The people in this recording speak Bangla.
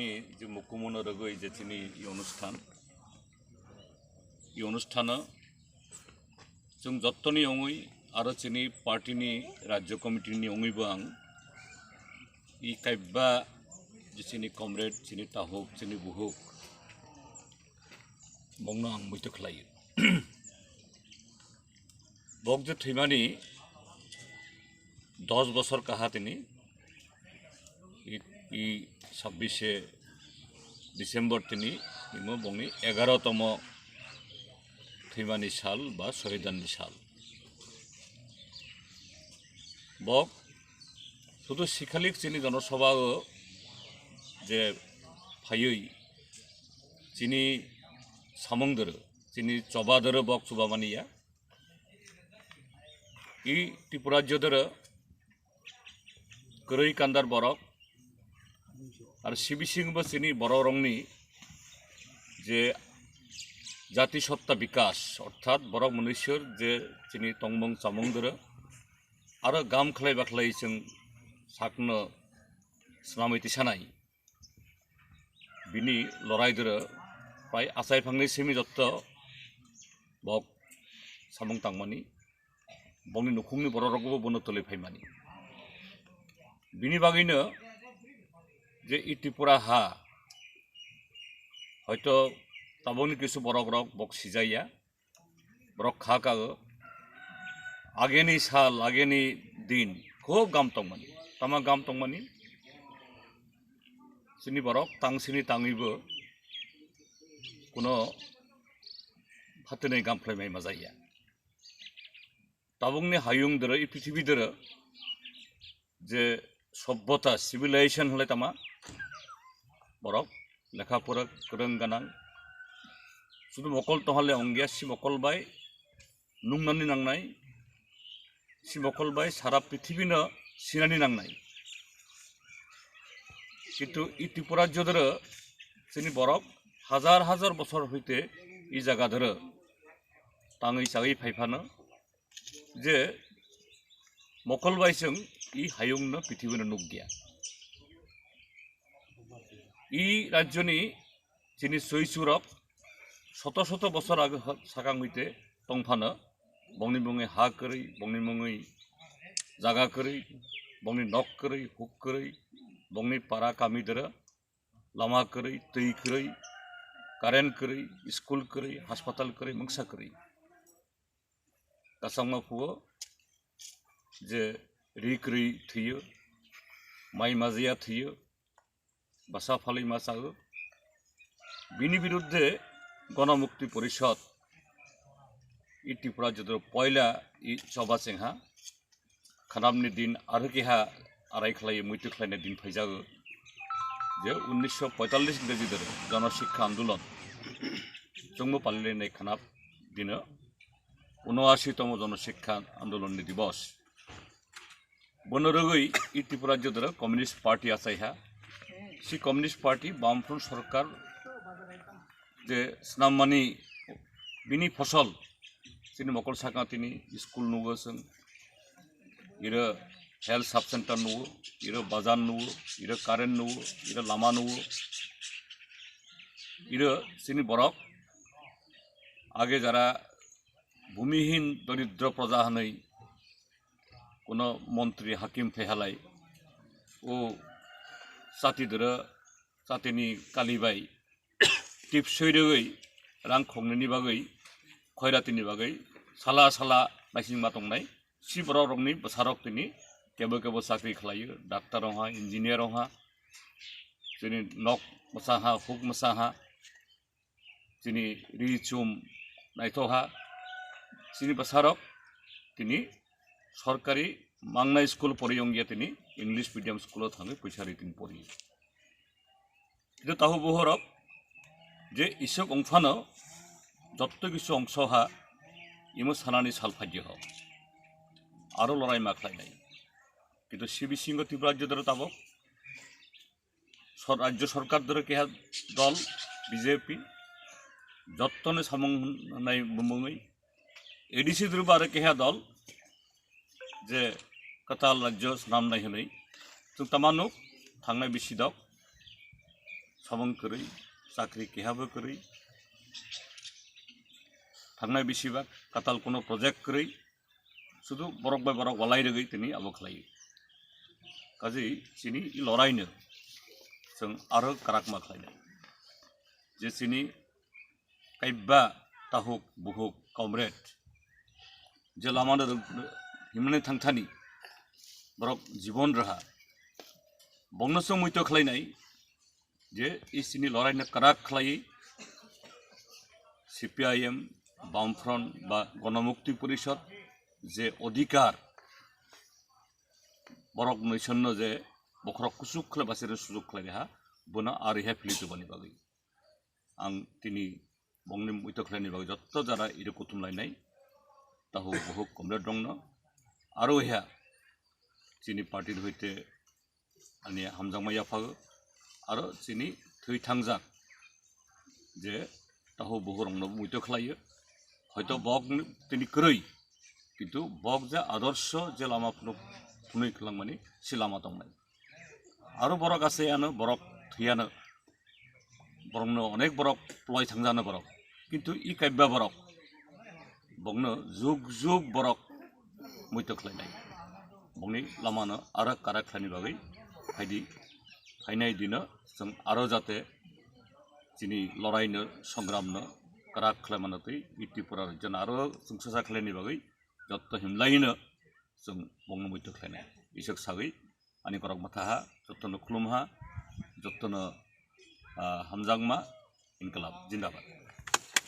আপনি যে মুখ্যমনোরগ এই যে তিনি এই অনুষ্ঠান এই অনুষ্ঠান जों जत्तनि अङै आरो जोंनि पार्टिनि राज्य कमिटिनि अङैबो आं इ कायबा जोंनि कमरेड जोंनि ताहुक जोंनि बुहुक बंनो आं मैथो खालायो बगजो थैमानि दस बसर काहा तिनि इ ছাব্বিশে ডিসেম্বর তিনি বংনি এগারোতম থৈমানি সাল বা শহীদাননি সাল। বক, শুধু শিখালিক চিনি জনসভা যে ফাইयै চিনি সামংদর চিনি চবাদর বক চুবামানিয়া ই ত্রিপুরাজ্যদর গরৈ কান্দার বরফ আর সিবিসিংবো চিনি বড় রংনি যে জাতিসত্তা বিকাশ অর্থাৎ বড় মনুষ্যর যে চিনি তংমং চামংদর আর গাম খালাই বাখলাই जों साकनो स्नामै सानाय बिनि लरायदर प्राय आसाय फांनै सेमि जत्त बक सामं तांमानि बंनि नखुंनि बर' रगबो बनो तलै फाइमानि बिनि बागैनो যে ই ত্ৰিপুৰা হা, হয়তো তাবনি কিছু বরক রক বক সিজাইয়া বরক খা কাগ আগেনি সাল আগেনি দিন, খুব গাম টংমানি তামা গাম টংমানি বরক বৰক সিনি টাঙিব, কোনো ফাটেনাই গামফ্লাইমাই মাজাইয়া। তাবংনি হায়ুং দর এই পৃথিবী দর যে সভ্যতা সিভিলাইজেশন হ'লে তামা बरफ लेखा फरा गोरों गोनां শুধু মকল তহলে অঙ্গিয়া শিবকলবাই নুংনানি নাংনাই বাই সারা পৃথিবীন সিনানি নাংনাই কিন্তু ই ত্রিপুরা যদর তিনি বরক হাজার হাজার বছর হইতে ই জায়গা ধর তাং হিসাবে ফাইফানো যে মকলবাইসং ই হায়ুংন পৃথিবী নুক গিয়া। ઈ રાજ્યની જેની સોયસુરપ শত শত বছর আগে સાકાંગ મીતે તંફાનો বংনি বঙে হা করি বংনি বঙেই জাগা করি বংনি নক করি হুক করি বংনি পাড়া কামি দর লামা করি তৈ করি কারেন করি স্কুল করি হাসপাতাল করি মংসা করি কাসাম ফুয়ো যে রি করি থিও মাই মাজিয়া থিও বাসা ফালি মাসাগো বিনি বিরুদ্ধে গণমুক্তি পরিষদ ই ত্রিপুরা যদ পয়লা ই সভা চেংহা খানামনি দিন আরও কেহা আড়াই খালাই মৈত্র খালাইনাय দিন ফাইজাগো যে উনিশশো পঁয়তাল্লিশ ইংরেজিদের জনশিক্ষা আন্দোলন। জম্মু পালিলাইনাय খানাপ দিন উনআশিতম জনশিক্ষা আন্দোলননি দিবস। বনরগৈ ই ত্রিপুরা যদর কমিউনিস্ট পার্টি আসাইহা সি কমিউনিস্ট পার্টি, বামফ্রন্ট সরকার, যে স্নামমানি বিনি ফসল, তিনি মকল সাকা তিনি স্কুল নুগো जों ইরো হেলথ সাব সেন্টার নুগো ইরো বাজার নুগো ইরো কারেন্ট নুগো ইরো লামা নুগো ইরো চিনি বরক, আগে যারা ভূমিহীন দরিদ্র প্রজা হাनै কোনো মন্ত্রী হাকিম ফেহালাই, ও जातिदोर जातिनि कालिबाई टिपसैरोगै रां खंनायनि बागै खयरातिनि बागै साला साला नायसिंमा दंनाय सिबर रंनि बसारक दिनि केबो केबो साख्रि खालायो डाक्टारावहा इन्जिनियारावहा जोंनि नक मोसाहा हुक मोसाहा जोंनि रिचुम नायथहा जोंनि बसारक दिनै সরকারি মাংনা স্কুল পরিয়ঙ্গিয়া তিনি ইংলিশ মিডিয়াম স্কুলত থাঙে পয়সারি তিনি পড়ি কিন্তু তাহু বহরক যে ইসক অংফানো যত কিছু অংশ হা, ইমো সানানি সাল ফাজ্য হক আরও লড়াই মাখলাইনাই কিন্তু সিবি সিংহ ত্রিপুরাজ্য দ্বারা সর- রাজ্য সরকার দ্বারা কেহা দল, বিজেপি, যত্তনে সামং নাই বুমুঙै এডিসি দ্রুব আरो কেহা দল যে कता लग्जो नाम नायहनै जों तामानुक थांनाय बिसिदाव सबं करै साख्रि केहाबो करै थांनाय बिसिबा काताल कोनो प्रजेक्ट करै শুধু বরক বাই বরক গলায় রেগেই তিনি আবো খালাयो কাজেই চিনি লড়াইनो जों आरो काराकमा खालायनाय जे चिनि कायबा ताहुक बुहुक कमरेड जे लामा हिमने थांथानि बरक जीवन राहा बंनोसो मैत खालायनाय जे इ चिनि लड़ाइनो काराक खालायै সিপিআইএম বামফ্রন্ট বা গণমুক্তি পরিষদ যে অধিকার বরক নৈসন্য যে বখরক কুসুক খালে বাসির সুযোগ খালে দেহা বনা আর রেহা ফিলিটোবানি বাগै आं दिनै बंनि मैत खालायनि बागै जत्त जारा इरो कुथुमलायनाय ताहु बहु कमरेड दंनो आरो हेया जोंनि पार्टिर हयते आंनि हामजांमा याफागो आरो जोंनि थैथांजा जे ताहु बहुरंनो मुयत खालायो হয়তো বক তিনি করেই কিন্তু বক যে আদর্শ যে লামা ফুনুই খেলাম মানে সে লামা দংনাই আরও বরক আছে আনো বরক থৈয়ানো বরংনো অনেক বরক প্লয় থাংজানো বরক কিন্তু ই কাব্যা বরক বংনো যুগ যুগ বরক মৈত্য খালাইনাই बंनि लामानो आरो कारा खालायनि बागै फायदि फायनाय दिनो जों आरो जाहाथे दिनै लड़ाइनो संग्रामनो काराक खालामनो तै इटिपुरा जों आरो जों ससा खालायनि बागै जत्त हिमलायनो जों बंनो मैत खालायनाय इसक सागै आनि करक माथाहा जत्तनो खुलुमहा जत्तनो हामजांमा इनकलाब जिन्दाबाद